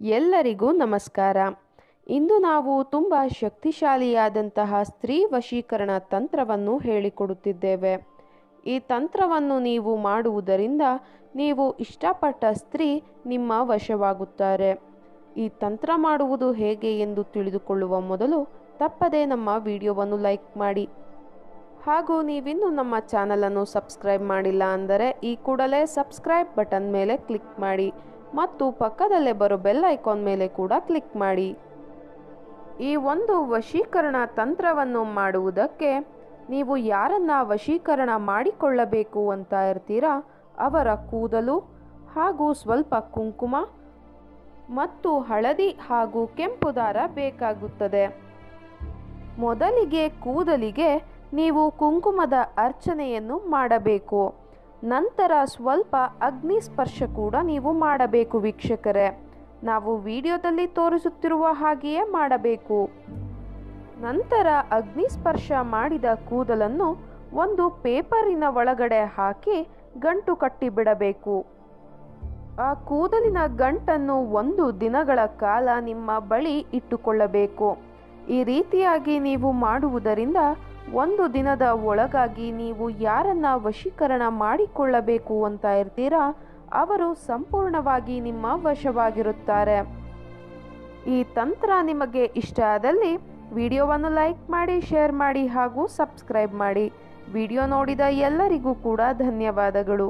ಎಲ್ಲರಿಗೂ ನಮಸ್ಕಾರ. ಇಂದು ನಾವು ತುಂಬ ಶಕ್ತಿಶಾಲಿಯಾದಂತಹ ಸ್ತ್ರೀ ವಶೀಕರಣ ತಂತ್ರವನ್ನು ಹೇಳಿಕೊಡುತ್ತಿದ್ದೇವೆ. ಈ ತಂತ್ರವನ್ನು ನೀವು ಮಾಡುವುದರಿಂದ ನೀವು ಇಷ್ಟಪಟ್ಟ ಸ್ತ್ರೀ ನಿಮ್ಮ ವಶವಾಗುತ್ತಾರೆ. ಈ ತಂತ್ರ ಮಾಡುವುದು ಹೇಗೆ ಎಂದು ತಿಳಿದುಕೊಳ್ಳುವ ಮೊದಲು ತಪ್ಪದೇ ನಮ್ಮ ವಿಡಿಯೋವನ್ನು ಲೈಕ್ ಮಾಡಿ. ಹಾಗೂ ನೀವಿನ್ನೂ ನಮ್ಮ ಚಾನಲನ್ನು ಸಬ್ಸ್ಕ್ರೈಬ್ ಮಾಡಿಲ್ಲ ಅಂದರೆ ಈ ಕೂಡಲೇ ಸಬ್ಸ್ಕ್ರೈಬ್ ಬಟನ್ ಮೇಲೆ ಕ್ಲಿಕ್ ಮಾಡಿ ಮತ್ತು ಪಕ್ಕದಲ್ಲೇ ಬರೋ ಬೆಲ್ ಐಕಾನ್ ಮೇಲೆ ಕೂಡ ಕ್ಲಿಕ್ ಮಾಡಿ. ಈ ಒಂದು ವಶೀಕರಣ ತಂತ್ರವನ್ನು ಮಾಡುವುದಕ್ಕೆ ನೀವು ಯಾರನ್ನ ವಶೀಕರಣ ಮಾಡಿಕೊಳ್ಳಬೇಕು ಅಂತ ಇರ್ತೀರಾ? ಅವರ ಕೂದಲು ಹಾಗೂ ಸ್ವಲ್ಪ ಕುಂಕುಮ ಮತ್ತು ಹಳದಿ ಹಾಗೂ ಕೆಂಪು ದಾರ ಬೇಕಾಗುತ್ತದೆ. ಮೊದಲಿಗೆ ಕೂದಲಿಗೆ ನೀವು ಕುಂಕುಮದ ಅರ್ಚನೆಯನ್ನು ಮಾಡಬೇಕು. ನಂತರ ಸ್ವಲ್ಪ ಅಗ್ನಿ ಸ್ಪರ್ಶ ಕೂಡ ನೀವು ಮಾಡಬೇಕು ವೀಕ್ಷಕರೇ. ನಾವು ವಿಡಿಯೋದಲ್ಲಿ ತೋರಿಸುತ್ತಿರುವ ಹಾಗೆಯೇ ಮಾಡಬೇಕು. ನಂತರ ಅಗ್ನಿ ಸ್ಪರ್ಶ ಮಾಡಿದ ಕೂದಲನ್ನು ಒಂದು ಪೇಪರಿನ ಒಳಗಡೆ ಹಾಕಿ ಗಂಟು ಕಟ್ಟಿಬಿಡಬೇಕು. ಆ ಕೂದಲಿನ ಗಂಟನ್ನು ಒಂದು ದಿನಗಳ ಕಾಲ ನಿಮ್ಮ ಬಳಿ ಇಟ್ಟುಕೊಳ್ಳಬೇಕು. ಈ ರೀತಿಯಾಗಿ ನೀವು ಮಾಡುವುದರಿಂದ ಒಂದು ದಿನದ ಒಳಗಾಗಿ ನೀವು ಯಾರನ್ನ ವಶೀಕರಣ ಮಾಡಿಕೊಳ್ಳಬೇಕು ಅಂತ ಇರ್ತೀರಾ, ಅವರು ಸಂಪೂರ್ಣವಾಗಿ ನಿಮ್ಮ ವಶವಾಗಿರುತ್ತಾರೆ. ಈ ತಂತ್ರ ನಿಮಗೆ ಇಷ್ಟ ಆದಲ್ಲಿ ವಿಡಿಯೋವನ್ನು ಲೈಕ್ ಮಾಡಿ, ಶೇರ್ ಮಾಡಿ ಹಾಗೂ ಸಬ್ಸ್ಕ್ರೈಬ್ ಮಾಡಿ. ವಿಡಿಯೋ ನೋಡಿದ ಎಲ್ಲರಿಗೂ ಕೂಡ ಧನ್ಯವಾದಗಳು.